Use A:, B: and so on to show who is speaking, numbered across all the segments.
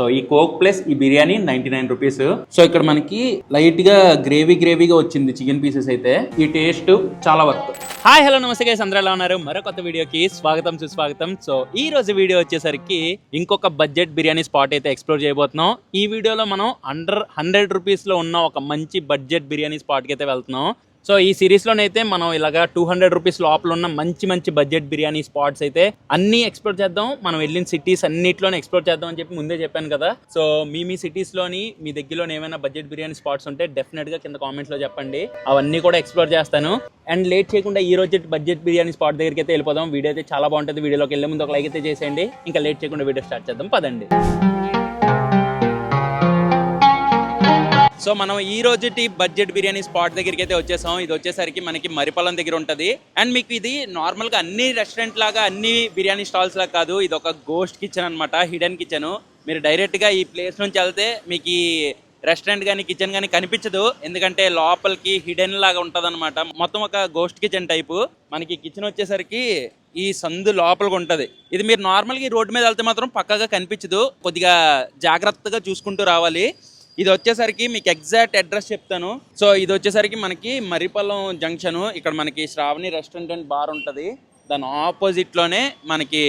A: So ఈ coke plus ఈ biryani ninety nine rupees. So ఇక్కడ మనకి లైట్గా గ్రేవీ గ్రేవీగా వచ్చింది చికెన్ పీసెస్ అయితే. ఈ టేస్ట్ చాలా వర్త్. హాయ్ హలో నమస్తే గైస్ అందరూ ఎలా ఉన్నారు? మరో కొత్త వీడియోకి స్వాగతం సుస్వాగతం. సో ఈ రోజు వీడియో వచ్చేసరికి ఇంకొక బడ్జెట్ బిర్యానీ స్పాట్ అయితే ఎక్స్ప్లోర్ చేయబోతున్నాం. ఈ వీడియోలో మనం అండర్ హండ్రెడ్ రూపీస్లో ఉన్న ఒక మంచి బడ్జెట్ బిర్యానీ స్పాట్కి అయితే వెళ్తున్నాం. సో ఈ సిరీస్లోనైతే మనం ఇలాగా టూ హండ్రెడ్ రూపీస్ లోపల ఉన్న మంచి మంచి బడ్జెట్ బిర్యానీ స్పాట్స్ అయితే అన్నీ ఎక్స్ప్లోర్ చేద్దాం. మనం వెళ్ళిన సిటీస్ అన్నిట్లోనే ఎక్స్ప్లోర్ చేద్దాం అని చెప్పి ముందే చెప్పాను కదా. సో మీ మీ సిటీస్లోని మీ దగ్గరలో ఏమైనా బడ్జెట్ బిర్యానీ స్పాట్స్ ఉంటే డెఫినెట్గా కింద కామెంట్స్లో చెప్పండి. అవన్నీ కూడా ఎక్స్ప్లోర్ చేస్తాను. అండ్ లేట్ చేయకుండా ఈ రోజు బడ్జెట్ బిర్యానీ స్పాట్ దగ్గరికి అయితే వెళ్ళిపోదాం. వీడియో అయితే చాలా బాగుంటుంది. వీడియోలోకి వెళ్ళే ముందు ఒక లైక్ అయితే చేసేయండి. ఇంకా లేట్ చేయకుండా వీడియో స్టార్ట్ చేద్దాం. పదండి. సో మనం ఈ రోజుటి బడ్జెట్ బిర్యానీ స్పాట్ దగ్గరికి అయితే వచ్చేసాం. ఇది వచ్చేసరికి మనకి మరిపొలం దగ్గర ఉంటుంది. అండ్ మీకు ఇది నార్మల్గా అన్ని రెస్టారెంట్ లాగా అన్ని బిర్యానీ స్టాల్స్ లాగా కాదు. ఇది ఒక గోస్ట్ కిచెన్ అనమాట హిడెన్ కిచెన్ మీరు డైరెక్ట్గా ఈ ప్లేస్ నుంచి వెళ్తే మీకు ఈ రెస్టారెంట్ కానీ కిచెన్ కానీ కనిపించదు. ఎందుకంటే లోపలికి హిడెన్ లాగా ఉంటుంది మొత్తం ఒక గోస్ట్ కిచెన్ టైపు మనకి కిచెన్ వచ్చేసరికి ఈ సందు లోపలికి ఉంటుంది. ఇది మీరు నార్మల్గా ఈ రోడ్డు మీద వెళ్తే మాత్రం పక్కగా కనిపించదు. కొద్దిగా జాగ్రత్తగా చూసుకుంటూ రావాలి. ఇది వచ్చేసరికి మీకు ఎగ్జాక్ట్ అడ్రస్ చెప్తాను. సో ఇది వచ్చేసరికి మనకి మరిపల్లం జంక్షన్. ఇక్కడ మనకి శ్రావణి రెస్టారెంట్ అండ్ బార్ ఉంటుంది. దాని ఆపోజిట్లోనే మనకి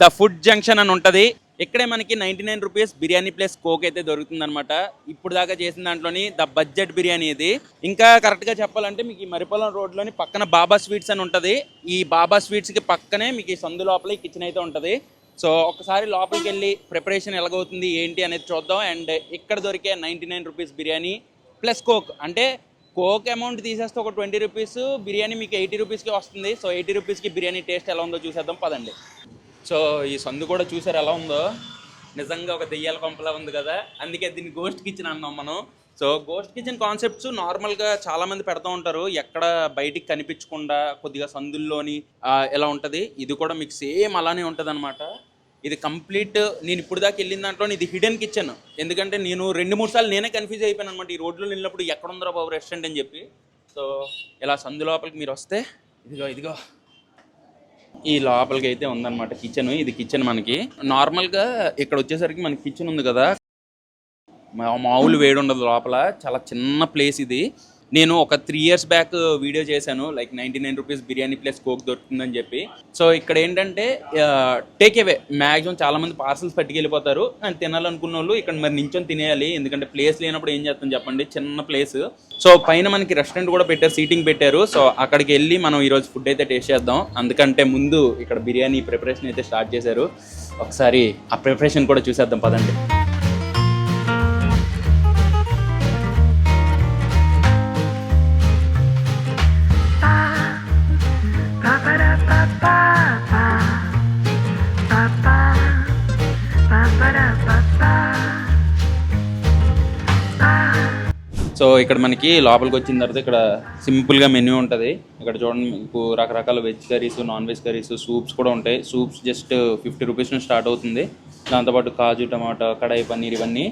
A: ద ఫుడ్ జంక్షన్ అని ఉంటుంది. ఇక్కడే మనకి ninety nine rupees biryani plus coke అయితే దొరుకుతుంది అనమాట ఇప్పుడు దాకా చేసిన దాంట్లోని ద బడ్జెట్ బిర్యానీ ఇది. ఇంకా కరెక్ట్గా చెప్పాలంటే మీకు ఈ మరిపొలం రోడ్లోని పక్కన బాబా స్వీట్స్ అని ఉంటుంది. ఈ బాబా స్వీట్స్కి పక్కనే మీకు ఈ సందు లోపల ఈ కిచెన్ అయితే ఉంటుంది. సో ఒకసారి లోపలికి వెళ్ళి ప్రిపరేషన్ ఎలాగవుతుంది ఏంటి అనేది చూద్దాం. అండ్ ఇక్కడ దొరికే ninety nine rupees biryani plus coke. అంటే కోక్ అమౌంట్ తీసేస్తే ఒక ట్వంటీ రూపీస్ బిర్యానీ మీకు ఎయిటీ రూపీస్కి వస్తుంది. సో ఎయిటీ రూపీస్కి బిర్యానీ టేస్ట్ ఎలా ఉందో చూసేద్దాం పదండి. సో ఈ సందు కూడా చూసారు ఎలా ఉందో? నిజంగా ఒక దెయ్యాల కొంపలా ఉంది కదా. అందుకే దీన్ని గోస్ట్ కిచెన్ అన్నాం మనం. సో గోస్ట్ కిచెన్ కాన్సెప్ట్స్ నార్మల్గా చాలా మంది పెడతా ఉంటారు. ఎక్కడ బయటికి కనిపించకుండా కొద్దిగా సందుల్లోని ఎలా ఉంటుంది? ఇది కూడా మీకు సేమ్ అలానే ఉంటుంది ఇది కంప్లీట్ నేను ఇప్పుడు దాకా వెళ్ళిన దాంట్లో ఇది హిడెన్ కిచెన్ ఎందుకంటే నేను రెండు మూడు సార్లు నేనే కన్ఫ్యూజ్ అయిపోయాను అనమాట ఈ రోడ్లో వెళ్ళినప్పుడు ఎక్కడ ఉందో బాబు రెస్టారెంట్ అని చెప్పి. సో ఇలా సందు లోపలికి మీరు వస్తే ఇదిగో ఇదిగో. ఈ లోపలికి అయితే ఉందన్నమాట కిచెన్ ఇది కిచెన్ మనకి. నార్మల్గా ఇక్కడ వచ్చేసరికి మనకి కిచెన్ ఉంది కదా. మా- మామూలు వేడి ఉండదు లోపల. చాలా చిన్న ప్లేస్ ఇది. నేను ఒక త్రీ ఇయర్స్ బ్యాక్ వీడియో చేశాను. Like ninety nine rupees biryani plus coke దొరుకుతుందని చెప్పి. సో ఇక్కడ ఏంటంటే టేక్ అవే మ్యాక్సిమం చాలా మంది పార్సల్స్ పట్టుకెళ్ళిపోతారు. అండ్ తినాలనుకున్న వాళ్ళు ఇక్కడ మరి నించొని తినేయాలి. ఎందుకంటే ప్లేస్ లేనప్పుడు ఏం చేస్తాం చెప్పండి? చిన్న ప్లేస్ సో పైన మనకి రెస్టారెంట్ కూడా పెట్టారు సీటింగ్ పెట్టారు. సో అక్కడికి వెళ్ళి మనం ఈరోజు ఫుడ్ అయితే టేస్ట్ చేద్దాం. అందుకంటే ముందు ఇక్కడ బిర్యానీ ప్రిపరేషన్ అయితే స్టార్ట్ చేశారు. ఒకసారి ఆ ప్రిపరేషన్ కూడా చూసేద్దాం పదండి. సో ఇక్కడ మనకి లోపలికి వచ్చిన తర్వాత ఇక్కడ సింపుల్గా మెన్యూ ఉంటుంది. ఇక్కడ చూడండి మీకు రకరకాల veg curries non veg curries soups కూడా ఉంటాయి. సూప్స్ జస్ట్ ఫిఫ్టీ రూపీస్ నుంచి స్టార్ట్ అవుతుంది. దాంతోపాటు కాజు టమాటా కడాయి పన్నీర్ ఇవన్నీ.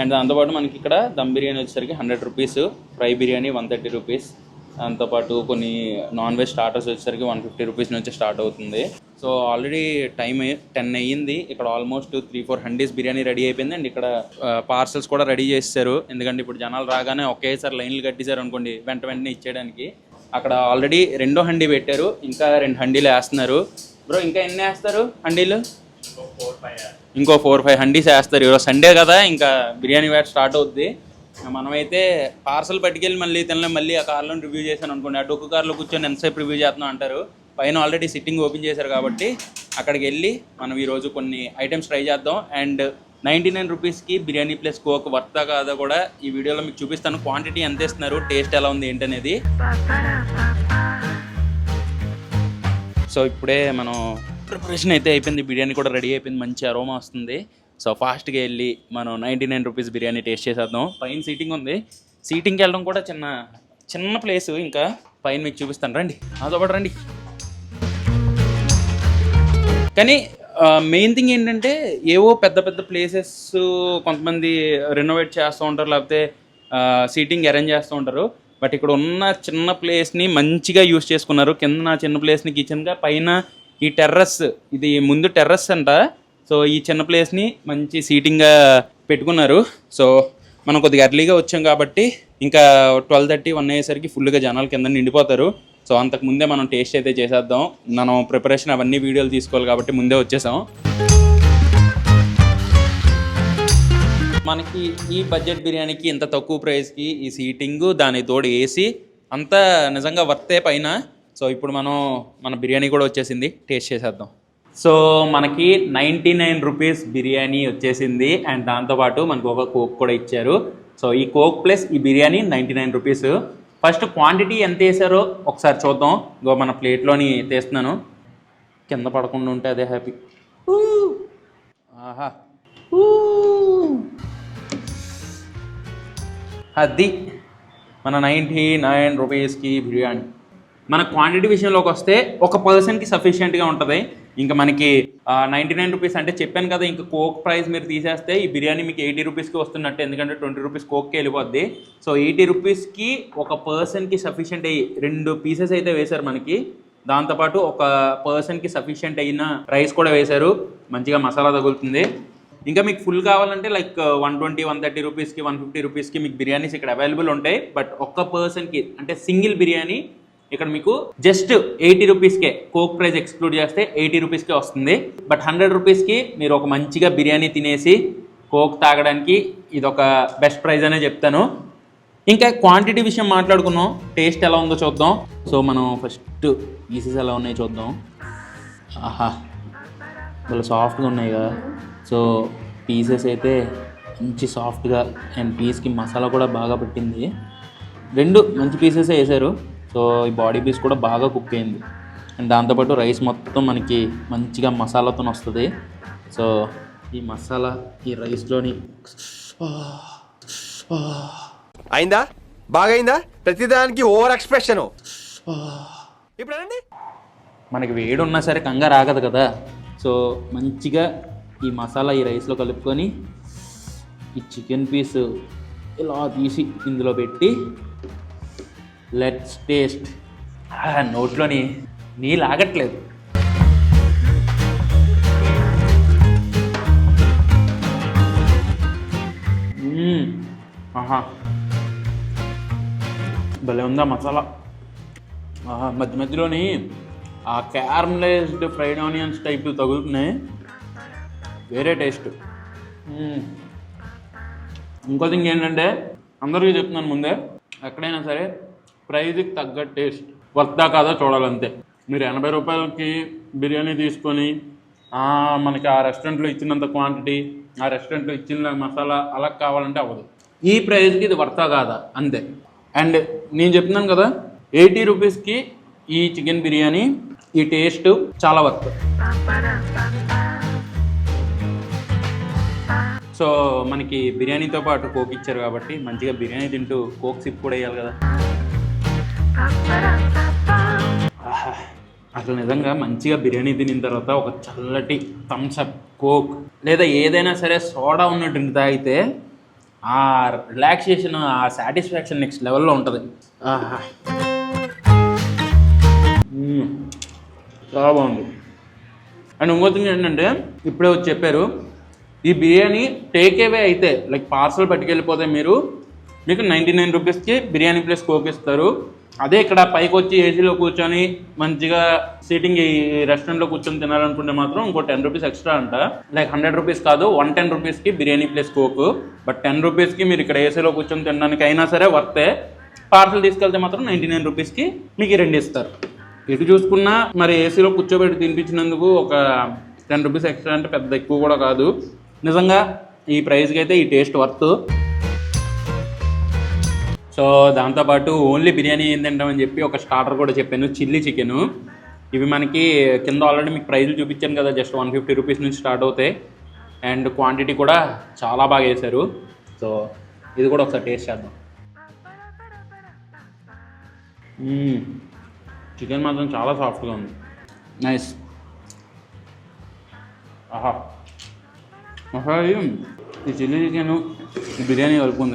A: అండ్ దాంతోపాటు మనకి ఇక్కడ దమ్ బిర్యానీ వచ్చేసరికి hundred rupees fry biryani one thirty rupees దాంతోపాటు కొన్ని నాన్ వెజ్ స్టార్టర్స్ వచ్చేసరికి వన్ ఫిఫ్టీ రూపీస్ నుంచి స్టార్ట్ అవుతుంది. సో ఆల్రెడీ టైం టెన్ అయ్యింది. ఇక్కడ almost three four handies biryani ready అయిపోయింది. అండ్ ఇక్కడ పార్సల్స్ కూడా రెడీ చేస్తారు ఎందుకంటే ఇప్పుడు జనాలు రాగానే ఒకేసారి లైన్లు కట్టేశారు అనుకోండి వెంట వెంటనే ఇచ్చేయడానికి. అక్కడ ఆల్రెడీ రెండో హండీ పెట్టారు. ఇంకా రెండు హండీలు వేస్తున్నారు. బ్రో ఇంకా ఎన్ని వేస్తారు హండీలు? ఇంకో ఫోర్ ఫైవ్ హండీస్ వేస్తారు. ఈరోజు సండే కదా ఇంకా బిర్యానీ వేట స్టార్ట్ అవుద్ది. మనమైతే పార్సల్ పట్టుకెళ్ళి మళ్ళీ తినలే. మళ్ళీ ఆ కార్లో రివ్యూ చేశాను అనుకోండి. ఆ ఒక్క కార్లో కూర్చొని ఎంతసేపు రివ్యూ చేస్తున్నాం అంటారు. పైన ఆల్రెడీ సిట్టింగ్ ఓపెన్ చేశారు కాబట్టి అక్కడికి వెళ్ళి మనం ఈరోజు కొన్ని ఐటమ్స్ ట్రై చేద్దాం. అండ్ నైంటీ నైన్ రూపీస్కి బిర్యానీ ప్లస్ కోక్ వర్తా కాదా కూడా ఈ వీడియోలో మీకు చూపిస్తాను. క్వాంటిటీ ఎంత ఇస్తున్నారు టేస్ట్ ఎలా ఉంది ఏంటనేది. సో ఇప్పుడే మనం ప్రిపరేషన్ అయితే అయిపోయింది. బిర్యానీ కూడా రెడీ అయిపోయింది. మంచి అరోమా వస్తుంది. సో ఫాస్ట్గా వెళ్ళి మనం ninety nine rupees biryani taste చేసేద్దాం. పైన సీటింగ్ ఉంది. సీటింగ్కి వెళ్ళడం కూడా చిన్న చిన్న ప్లేస్ ఇంకా. పైన మీకు చూపిస్తాను. రండి. నాతో పాటు రండి. కానీ మెయిన్ థింగ్ ఏంటంటే ఏవో పెద్ద పెద్ద ప్లేసెస్ కొంతమంది రెనోవేట్ చేస్తూ ఉంటారు లేకపోతే సీటింగ్ అరేంజ్ చేస్తూ ఉంటారు. బట్ ఇక్కడ ఉన్న చిన్న ప్లేస్ని మంచిగా యూస్ చేసుకున్నారు. కింద నా చిన్న ప్లేస్ని కిచెన్గా పైన ఈ టెర్రస్ ఇది ముందు టెర్రస్ అంట. సో ఈ చిన్న ప్లేస్ని మంచి సీటింగ్గా పెట్టుకున్నారు. సో మనం కొద్దిగా ఎర్లీగా వచ్చాం కాబట్టి ఇంకా ట్వెల్వ్ థర్టీ వన్ అయ్యేసరికి ఫుల్గా జనాలు కింద నిండిపోతారు. సో అంతకు ముందే మనం టేస్ట్ అయితే చేసేద్దాం. మనం ప్రిపరేషన్ అవన్నీ వీడియోలు తీసుకోవాలి కాబట్టి ముందే వచ్చేసాం. మనకి ఈ బడ్జెట్ బిర్యానీకి ఇంత తక్కువ ప్రైస్కి ఈ సీటింగ్ దాని తోడు ఏసీ అంతా నిజంగా వర్తే పైన. సో ఇప్పుడు మనం మన బిర్యానీ కూడా వచ్చేసింది. టేస్ట్ చేసేద్దాం. సో మనకి నైంటీ నైన్ రూపీస్ బిర్యానీ వచ్చేసింది. అండ్ దాంతోపాటు మనకు ఒక కోక్ కూడా ఇచ్చారు. సో ఈ కోక్ ప్లస్ ఈ biryani ninety nine rupees. First quantity ఎంత వేసారో ఒకసారి చూద్దాం. ఇంకో మన ప్లేట్లోని తీస్తున్నాను. కింద పడకుండా ఉంటే అదే హ్యాపీ. ఆహా. ఊ. అది మన నైంటీ నైన్ రూపీస్కి బిర్యానీ. మన క్వాంటిటీ విషయంలోకి వస్తే ఒక పర్సన్కి సఫిషియెంట్గా ఉంటుంది. ఇంకా మనకి నైంటీ నైన్ రూపీస్ అంటే చెప్పాను కదా ఇంకా కోక్ ప్రైస్ మీరు తీసేస్తే ఈ బిర్యానీ మీకు ఎయిటీ రూపీస్కి వస్తున్నట్టు ఎందుకంటే ట్వంటీ రూపీస్ కోక్కి వెళ్ళిపోద్ది. సో ఎయిటీ రూపీస్కి ఒక పర్సన్కి సఫిషియెంట్ అయ్యి రెండు పీసెస్ అయితే వేశారు మనకి. దాంతోపాటు ఒక పర్సన్కి సఫిషియెంట్ అయిన రైస్ కూడా వేశారు. మంచిగా మసాలా తగులుతుంది. ఇంకా మీకు ఫుల్ కావాలంటే like one twenty one thirty రూపీస్కి వన్ ఫిఫ్టీ రూపీస్కి మీకు బిర్యానీస్ ఇక్కడ అవైలబుల్ ఉంటాయి. బట్ ఒక్క పర్సన్కి అంటే సింగిల్ బిర్యానీ ఇక్కడ మీకు జస్ట్ ఎయిటీ రూపీస్కే కోక్ ప్రైస్ ఎక్స్క్లూడ్ చేస్తే ఎయిటీ రూపీస్కే వస్తుంది. బట్ హండ్రెడ్ రూపీస్కి మీరు ఒక మంచిగా బిర్యానీ తినేసి కోక్ తాగడానికి ఇది ఒక బెస్ట్ ప్రైస్ అనే చెప్తాను. ఇంకా క్వాంటిటీ విషయం మాట్లాడుకున్నాం. టేస్ట్ ఎలా ఉందో చూద్దాం. సో మనం ఫస్ట్ పీసెస్ ఎలా ఉన్నాయో చూద్దాం. ఆహా చాలా సాఫ్ట్గా ఉన్నాయి కదా. సో పీసెస్ అయితే మంచి సాఫ్ట్గా అండ్ పీస్కి మసాలా కూడా బాగా పెట్టింది. రెండు మంచి పీసెస్ వేసారు సో ఈ బాడీ పీస్ కూడా బాగా కుక్ అయింది. అండ్ దాంతోపాటు రైస్ మొత్తం మనకి మంచిగా మసాలాతో వస్తుంది. సో ఈ మసాలా ఈ రైస్లోని
B: అయిందా? బాగైందా? ప్రతిదానికి ఓవర్ ఎక్స్ప్రెషన్. ఇప్పుడు
A: మనకి వేడి ఉన్నా సరే కంగారు ఆగదు కదా. సో మంచిగా ఈ మసాలా ఈ రైస్లో కలుపుకొని ఈ చికెన్ పీస్ ఇలా తీసి ఇందులో పెట్టి లెట్స్ టేస్ట్ నోట్లోని నీళ్ళు ఆగట్లేదు. ఆహా. భలే ఉందా మసాలా. ఆహా, మధ్య మధ్యలోని ఆ క్యారమలైజ్డ్ ఫ్రైడ్ ఆనియన్స్ టైప్ తగులుతున్నాయి. వేరే టేస్ట్. ఇంకో థింగ్ ఏంటంటే అందరికీ చెప్తున్నాను ముందే ఎక్కడైనా సరే ప్రైజ్కి తగ్గ టేస్ట్. వర్తా కాదా చూడాలంతే. మీరు ఎనభై రూపాయలకి బిర్యానీ తీసుకొని మనకి ఆ రెస్టారెంట్లో ఇచ్చినంత క్వాంటిటీ ఆ రెస్టారెంట్లో ఇచ్చిన మసాలా అలా కావాలంటే అవ్వదు. ఈ ప్రైస్కి ఇది వర్తా కాదా? అంతే. అండ్ నేను చెప్తున్నాను కదా ఎయిటీ రూపీస్కి ఈ చికెన్ బిర్యానీ ఈ టేస్ట్ చాలా వర్త్. సో మనకి బిర్యానీతో పాటు కోక్ ఇచ్చారు కాబట్టి మంచిగా బిర్యానీ తింటూ కోక్ సిప్ కూడా వేయాలి కదా. అసలు నిజంగా మంచిగా బిర్యానీ తినిన తర్వాత ఒక చల్లటి థమ్స్ అప్ కోక్ లేదా ఏదైనా సరే సోడా ఉన్న డ్రింక్ తాగితే ఆ రిలాక్సేషన్ ఆ సాటిస్ఫాక్షన్ నెక్స్ట్ లెవెల్లో ఉంటుంది. చాలా బాగుంది. అండ్ ఇంకో థింగ్ ఏంటంటే ఇప్పుడే వచ్చి చెప్పారు ఈ బిర్యానీ టేక్ అవే అయితే లైక్ పార్సల్ పట్టుకెళ్ళిపోతే మీరు మీకు నైంటీ నైన్ రూపీస్కి బిర్యానీ ప్లస్ కోక్ ఇస్తారు. అదే ఇక్కడ పైకి వచ్చి ఏసీలో కూర్చొని మంచిగా సీటింగ్ ఈ రెస్టారెంట్లో కూర్చొని తినాలనుకుంటే మాత్రం ఇంకో టెన్ రూపీస్ ఎక్స్ట్రా అంట. లైక్ హండ్రెడ్ రూపీస్ కాదు వన్ టెన్ రూపీస్కి biryani plus coke. But ten రూపీస్కి మీరు ఇక్కడ ఏసీలో కూర్చొని తినడానికి అయినా సరే వర్తే పార్సల్ తీసుకెళ్తే మాత్రం నైంటీ నైన్ రూపీస్కి మీకు రెండు ఇస్తారు. ఎటు చూసుకున్నా మరి ఏసీలో కూర్చోబెట్టి తినిపించినందుకు ఒక టెన్ రూపీస్ ఎక్స్ట్రా అంటే పెద్ద ఎక్కువ కూడా కాదు. నిజంగా ఈ ప్రైస్కి అయితే ఈ టేస్ట్ వర్త్ సో దాంతోపాటు ఓన్లీ బిర్యానీ ఏం తింటామని చెప్పి ఒక స్టార్టర్ కూడా చెప్పాను చిల్లీ చికెన్ ఇవి మనకి కింద ఆల్రెడీ మీకు ప్రైజులు చూపించాను కదా జస్ట్ వన్ ఫిఫ్టీ రూపీస్ నుంచి స్టార్ట్ అవుతాయి. అండ్ క్వాంటిటీ కూడా చాలా బాగా వేశారు. సో ఇది కూడా ఒకసారి టేస్ట్ చేద్దాం. చికెన్ మాత్రం చాలా సాఫ్ట్గా ఉంది. నైస్ ఆహా. ఒకసారి ఈ చిల్లీ చికెన్ బిర్యానీ కలుపుకొని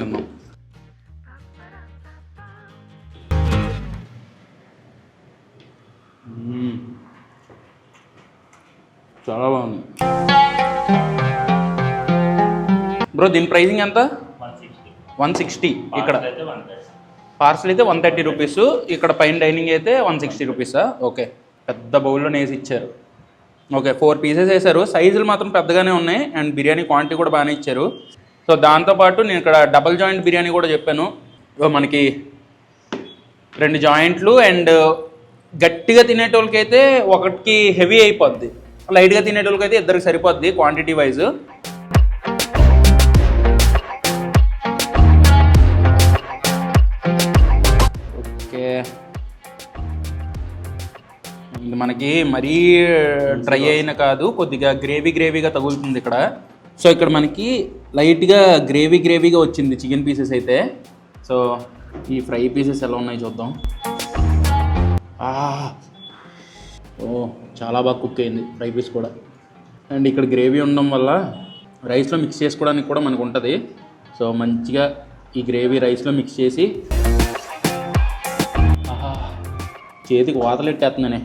A: చాలా బాగుంది. బ్రో దీని ప్రైసింగ్ ఎంత? One sixty. ఇక్కడ. పార్సల్ అయితే వన్ థర్టీ రూపీస్. ఇక్కడ పైన డైనింగ్ అయితే వన్ సిక్స్టీ రూపీసా. ఓకే. పెద్ద బౌల్లో వేసి ఇచ్చారు. ఓకే ఫోర్ పీసెస్ వేశారు. సైజులు మాత్రం పెద్దగానే ఉన్నాయి. అండ్ బిర్యానీ క్వాంటిటీ కూడా బాగానే ఇచ్చారు. సో దాంతోపాటు నేను ఇక్కడ డబల్ జాయింట్ బిర్యానీ కూడా చెప్పాను. మనకి రెండు జాయింట్లు అండ్ గట్టిగా తినేటోళ్ళకైతే ఒకటికి హెవీ అయిపోద్ది. లైట్గా తినేటోళ్ళకైతే ఇద్దరికి సరిపోద్ది క్వాంటిటీ వైజ్ ఓకే. ఇది మనకి మరీ డ్రై అయిన కాదు కొద్దిగా గ్రేవీ గ్రేవీగా తగులుతుంది ఇక్కడ. సో ఇక్కడ మనకి లైట్గా గ్రేవీ గ్రేవీగా వచ్చింది చికెన్ పీసెస్ అయితే. సో ఈ ఫ్రై పీసెస్ ఎలా ఉన్నాయి చూద్దాం. ఓ చాలా బాగా కుక్ అయింది ఫ్రై పీస్ కూడా. అండ్ ఇక్కడ గ్రేవీ ఉండడం వల్ల రైస్లో మిక్స్ చేసుకోవడానికి కూడా మనకు ఉంటుంది. సో మంచిగా ఈ గ్రేవీ రైస్లో మిక్స్ చేసి ఆహా, చేతికి వాతలెట్టేస్తుందనే.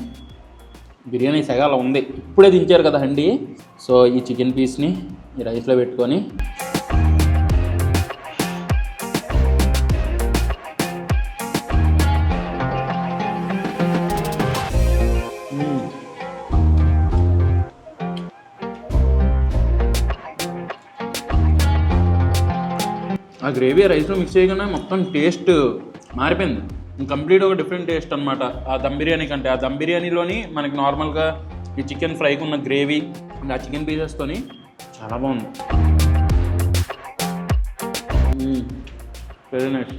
A: బిర్యానీ సగాల ఉంది. ఇప్పుడే దించారు కదా అండి సో ఈ చికెన్ పీస్ని ఈ రైస్లో పెట్టుకొని గ్రేవీ రైస్లో మిక్స్ చేయగానే మొత్తం టేస్ట్ మారిపోయింది. కంప్లీట్ ఒక డిఫరెంట్ టేస్ట్ అనమాట ఆ దమ్ బిర్యానీ కంటే ఆ దమ్ బిర్యానీలోని మనకి నార్మల్గా ఈ చికెన్ ఫ్రైకి ఉన్న గ్రేవీ అండ్ ఆ చికెన్ పీసెస్తోని చాలా బాగుంది. వెరీ నైస్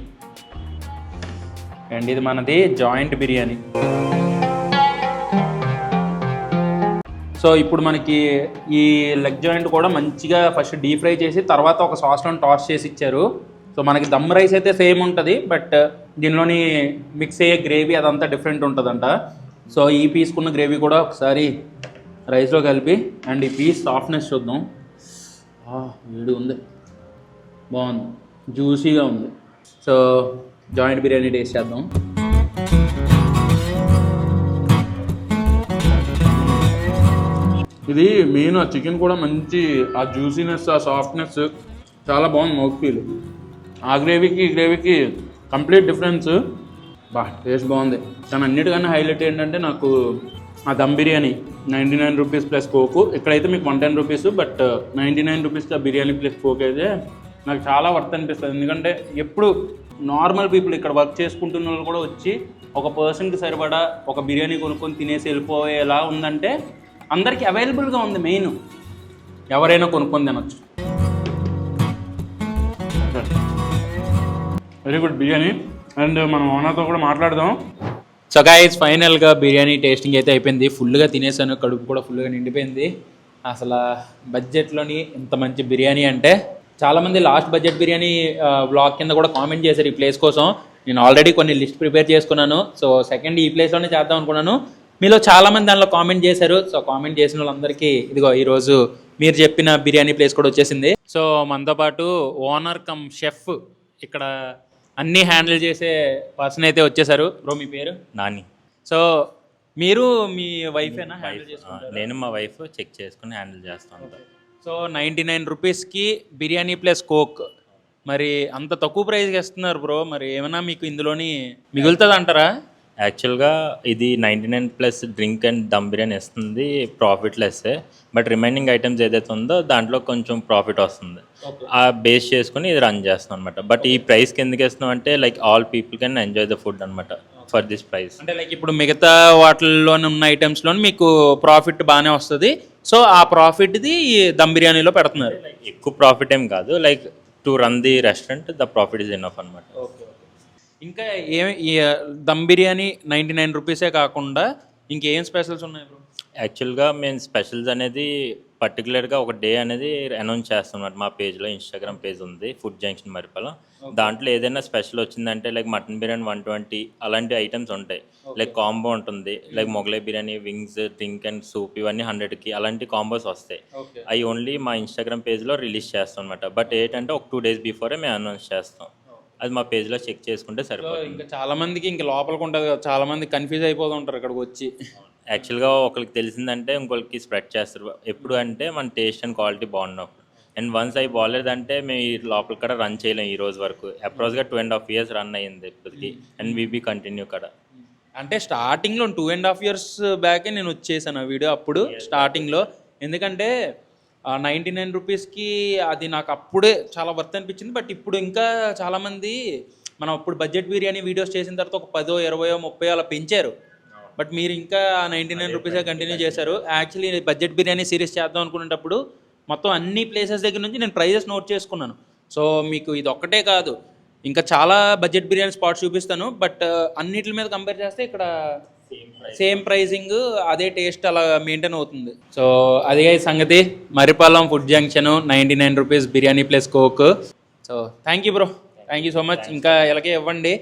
A: అండ్ ఇది మనది జాయింట్ బిర్యానీ. సో ఇప్పుడు మనకి ఈ లెగ్ జాయింట్ కూడా మంచిగా ఫస్ట్ డీప్ ఫ్రై చేసి తర్వాత ఒక సాస్లో టాస్ చేసి ఇచ్చారు. సో మనకి దమ్ రైస్ అయితే సేమ్ ఉంటుంది బట్ దీనిలోని మిక్స్ అయ్యే గ్రేవీ అదంతా డిఫరెంట్ ఉంటుందంట. సో ఈ పీస్కున్న గ్రేవీ కూడా ఒకసారి రైస్లో కలిపి అండ్ ఈ పీస్ సాఫ్ట్నెస్ చూద్దాం. వేడి ఉంది. బాగుంది. జ్యూసీగా ఉంది. సో జాయింట్ బిర్యానీ టేస్ట్ చేద్దాం. ఇది మెయిన్ ఆ చికెన్ కూడా మంచి ఆ జ్యూసీనెస్ ఆ సాఫ్ట్నెస్ చాలా బాగుంది మౌత్ ఫీల్ ఆ గ్రేవీకి ఈ గ్రేవీకి కంప్లీట్ డిఫరెన్స్ బా టేస్ట్ బాగుంది. దాని అన్నిటికన్నా హైలైట్ ఏంటంటే నాకు ఆ dum biryani ninety nine rupees plus coke ఇక్కడైతే మీకు one ten rupees but ninety nine rupees ఆ బిర్యానీ ప్లస్ కోక్ అయితే నాకు చాలా వర్త్ అనిపిస్తుంది. ఎందుకంటే ఎప్పుడు నార్మల్ పీపుల్ ఇక్కడ వర్క్ చేసుకుంటున్న వాళ్ళు కూడా వచ్చి ఒక పర్సన్కి సరిపడా ఒక బిర్యానీ కొనుక్కొని తినేసి వెళ్ళిపోయేలా ఉందంటే అందరికీ అవైలబుల్గా ఉంది మెయిన్. ఎవరైనా కొనుక్కొని తినొచ్చు. Very good biryani. అండ్ మనం ఓనర్తో కూడా మాట్లాడదాం. సో గైస్ ఫైనల్గా బిర్యానీ టేస్టింగ్ అయితే అయిపోయింది. ఫుల్గా తినేసాను. కడుపు కూడా ఫుల్గా నిండిపోయింది. అసలు బడ్జెట్లోని ఇంత మంచి బిర్యానీ అంటే చాలామంది లాస్ట్ బడ్జెట్ బిర్యానీ బ్లాగ్ కింద కూడా కామెంట్ చేశారు ఈ ప్లేస్ కోసం. నేను ఆల్రెడీ కొన్ని లిస్ట్ ప్రిపేర్ చేసుకున్నాను. సో సెకండ్ ఈ ప్లేస్లోనే చేద్దాం అనుకున్నాను. మీలో చాలామంది దానిలో కామెంట్ చేశారు. సో కామెంట్ చేసిన వాళ్ళందరికీ ఇదిగో ఈరోజు మీరు చెప్పిన బిర్యానీ ప్లేస్ కూడా వచ్చేసింది. సో మనతో పాటు ఓనర్ కమ్ షెఫ్ ఇక్కడ అన్నీ హ్యాండిల్ చేసే పర్సన్ అయితే వచ్చేసారు. బ్రో మీ పేరు?
C: నాని.
A: సో మీరు మీ వైఫేనా హ్యాండిల్ చేసుకుంటారు?
C: నేను మా వైఫ్ చెక్ చేసుకుని హ్యాండిల్ చేస్తాను
A: సో నైంటీ నైన్ రూపీస్కి బిర్యానీ ప్లస్ కోక్. మరి అంత తక్కువ ప్రైస్కి ఇస్తున్నారు బ్రో. మరి ఏమైనా మీకు ఇందులోని మిగులుతుంది అంటారా
C: యాక్చువల్గా ఇది ninety nine plus drink and dum biryani ఇస్తుంది ప్రాఫిట్ లెస్సే బట్ రిమైనింగ్ ఐటమ్స్ ఏదైతే ఉందో దాంట్లో కొంచెం ప్రాఫిట్ వస్తుంది. ఆ బేస్ చేసుకుని ఇది రన్ చేస్తాం అనమాట బట్ ఈ ప్రైస్కి ఎందుకు ఇస్తున్నాం అంటే like all people can enjoy the food అనమాట ఫర్ దిస్ ప్రైస్
A: అంటే లైక్ ఇప్పుడు మిగతా వాటిల్లోనే ఉన్న ఐటమ్స్లో మీకు ప్రాఫిట్ బాగానే వస్తుంది. సో ఆ ప్రాఫిట్ది దమ్ బిర్యానీలో పెడుతున్నారు.
C: ఎక్కువ ప్రాఫిట్ ఏం కాదు. Like to run the restaurant the profit is enough అనమాట
A: ఇంకా ఏం ఈ దమ్ బిర్యానీ నైంటీ నైన్ రూపీసే కాకుండా ఇంకేం స్పెషల్స్ ఉన్నాయి బ్రో?
C: యాక్చువల్గా మేము స్పెషల్స్ అనేది పర్టికులర్గా ఒక డే అనేది అనౌన్స్ చేస్తాం మా పేజ్లో ఇన్స్టాగ్రామ్ పేజ్ ఉంది ఫుడ్ జంక్షన్ మరిపల దాంట్లో ఏదైనా స్పెషల్ వచ్చిందంటే like mutton biryani one twenty అలాంటి ఐటమ్స్ ఉంటాయి. లైక్ కాంబో ఉంటుంది. Like Mughlai biryani wings drink and soup ఇవన్నీ హండ్రెడ్కి అలాంటి కాంబోస్ వస్తాయి. అవి ఓన్లీ మా ఇన్స్టాగ్రామ్ పేజ్లో రిలీజ్ చేస్తాం అనమాట బట్ ఏంటంటే ఒక టూ డేస్ బిఫోరే మేము అనౌన్స్ చేస్తాం. అది మా పేజ్లో చెక్ చేసుకుంటే సరిపోతుంది.
A: ఇంకా చాలా మందికి ఇంకా లోపలికి ఉంటుంది కదా చాలా మంది కన్ఫ్యూజ్ అయిపోతూ ఉంటారు ఇక్కడికి వచ్చి.
C: యాక్చువల్గా ఒకరికి తెలిసిందంటే ఇంకొకరికి స్ప్రెడ్ చేస్తారు. ఎప్పుడు అంటే మన టేస్ట్ అండ్ క్వాలిటీ బాగున్నప్పుడు అండ్ వన్స్ అవి బాగాలేదంటే మేము ఈ లోపల కూడా రన్ చేయలేం ఈ రోజు వరకు. అప్రోచ్గా two and half years run అయ్యింది ఇప్పటికి. అండ్ వీబీ కంటిన్యూ కూడా.
A: అంటే స్టార్టింగ్లో టూ అండ్ హాఫ్ ఇయర్స్ బ్యాకే నేను వచ్చేసాను ఆ వీడియో అప్పుడు స్టార్టింగ్లో ఎందుకంటే నైంటీ నైన్ రూపీస్కి అది నాకు అప్పుడే చాలా వర్త్ అనిపించింది. బట్ ఇప్పుడు ఇంకా చాలామంది మనం అప్పుడు బడ్జెట్ బిర్యానీ వీడియోస్ చేసిన తర్వాత ఒక పదో ఇరవయో ముప్పై అలా పెంచారు. బట్ మీరు ఇంకా నైంటీ నైన్ రూపీసే కంటిన్యూ చేశారు. యాక్చువల్లీ బడ్జెట్ బిర్యానీ సిరీస్ చేద్దాం అనుకునేటప్పుడు మొత్తం అన్ని ప్లేసెస్ దగ్గర నుంచి నేను ప్రైజెస్ నోట్ చేసుకున్నాను. సో మీకు ఇది ఒక్కటే కాదు. ఇంకా చాలా బడ్జెట్ బిర్యానీ స్పాట్స్ చూపిస్తాను. బట్ అన్నిటి మీద కంపేర్ చేస్తే ఇక్కడ సేమ్ ప్రైజింగ్ అదే టేస్ట్ అలా మెయింటైన్ అవుతుంది. సో అదే సంగతి. Maripalem food junction ninety nine rupees biryani plus coke. So thank you bro thank you so much ఇంకా ఇలాగే ఇవ్వండి.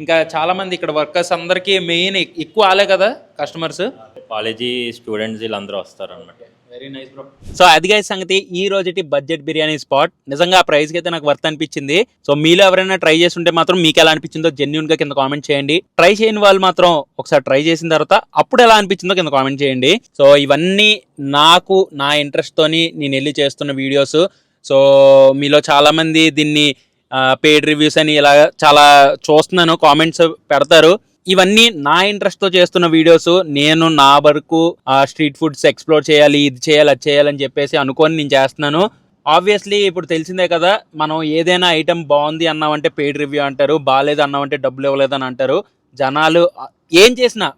A: ఇంకా చాలామంది ఇక్కడ వర్కర్స్ అందరికీ మెయిన్ ఎక్కువ ఆలే కదా కస్టమర్స్
C: కాలేజీ స్టూడెంట్స్ వీళ్ళందరూ వస్తారు అనమాట
A: వెరీ నైస్ బ్రో సో అదిగా గై సంగతి ఈ రోజుటి బడ్జెట్ బిర్యానీ స్పాట్ నిజంగా ఆ ప్రైస్కి అయితే నాకు వర్త్ అనిపించింది. సో మీలో ఎవరైనా ట్రై చేసి ఉంటే మాత్రం మీకు ఎలా అనిపించిందో జెన్యున్గా కింద కామెంట్ చేయండి. ట్రై చేయని వాళ్ళు మాత్రం ఒకసారి ట్రై చేసిన తర్వాత అప్పుడు ఎలా అనిపించిందో కింద కామెంట్ చేయండి. సో ఇవన్నీ నాకు నా ఇంట్రెస్ట్ తోని నేను వెళ్ళి చేస్తున్న వీడియోస్ సో మీలో చాలా మంది దీన్ని పెయిడ్ రివ్యూస్ అని ఇలా చాలా చూస్తున్నాను. కామెంట్స్ పెడతారు. ఇవన్నీ నా ఇంట్రెస్ట్తో చేస్తున్న వీడియోస్ నేను నా వరకు ఆ స్ట్రీట్ ఫుడ్స్ ఎక్స్ప్లోర్ చేయాలి ఇది చేయాలి అది చేయాలని చెప్పేసి అనుకొని నేను చేస్తున్నాను. ఆబ్వియస్లీ ఇప్పుడు తెలిసిందే కదా మనం ఏదైనా ఐటెం బాగుంది అన్నామంటే పెయిడ్ రివ్యూ అంటారు బాగాలేదు అన్నామంటే డబ్బులు ఇవ్వలేదని అంటారు. జనాలు ఏం చేసినా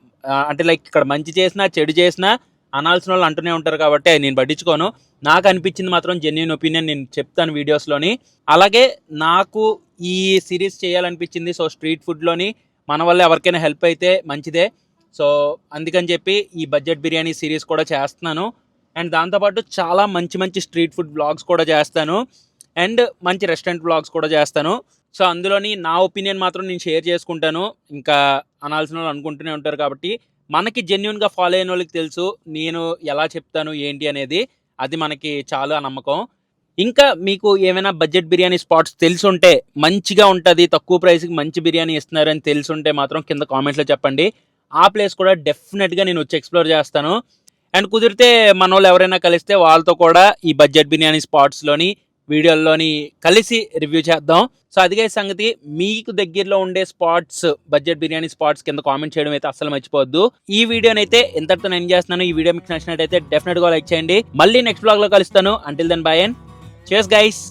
A: అంటే లైక్ ఇక్కడ మంచి చేసినా చెడు చేసినా అనాల్సిన వాళ్ళు అంటూనే ఉంటారు కాబట్టి నేను పట్టించుకోను. నాకు అనిపించింది మాత్రం జెన్యున్ ఒపీనియన్ నేను చెప్తాను వీడియోస్లోని అలాగే నాకు ఈ సిరీస్ చేయాలనిపించింది సో స్ట్రీట్ ఫుడ్లోని మన వల్ల ఎవరికైనా హెల్ప్ అయితే మంచిదే. సో అందుకని చెప్పి ఈ బడ్జెట్ బిర్యానీ సిరీస్ కూడా చేస్తున్నాను. అండ్ దాంతోపాటు చాలా మంచి మంచి స్ట్రీట్ ఫుడ్ బ్లాగ్స్ కూడా చేస్తాను. అండ్ మంచి రెస్టారెంట్ బ్లాగ్స్ కూడా చేస్తాను. సో అందులోని నా ఒపీనియన్ మాత్రం నేను షేర్ చేసుకుంటాను. ఇంకా అనాల్సిన వాళ్ళు అనుకుంటూనే ఉంటారు కాబట్టి మనకి జెన్యున్గా ఫాలో అయిన వాళ్ళకి తెలుసు నేను ఎలా చెప్తాను ఏంటి అనేది. అది మనకి చాలా నమ్మకం. ఇంకా మీకు ఏమైనా బడ్జెట్ బిర్యానీ స్పాట్స్ తెలుసుంటే మంచిగా ఉంటుంది తక్కువ ప్రైస్కి మంచి బిర్యానీ ఇస్తున్నారని తెలుసుంటే మాత్రం కింద కామెంట్స్లో చెప్పండి. ఆ ప్లేస్ కూడా డెఫినెట్గా నేను వచ్చి ఎక్స్ప్లోర్ చేస్తాను. అండ్ కుదిరితే మన వాళ్ళు ఎవరైనా కలిస్తే వాళ్ళతో కూడా ఈ బడ్జెట్ బిర్యానీ స్పాట్స్లోని వీడియోల్లోని కలిసి రివ్యూ చేద్దాం. సో అదిగే సంగతి. మీకు దగ్గరలో ఉండే స్పాట్స్ బడ్జెట్ బిర్యానీ స్పాట్స్ కింద కామెంట్ చేయడం అయితే అస్సలు మర్చిపోవద్దు. ఈ వీడియోనైతే అయితే నేను చేస్తున్నాను? ఈ వీడియో మీకు నచ్చినట్టయితే డెఫినెట్గా లైక్ చేయండి. మళ్ళీ నెక్స్ట్ బ్లాగ్లో కలుస్తాను. అంటిల్ దెన్ బై అండ్ చేస్ గైస్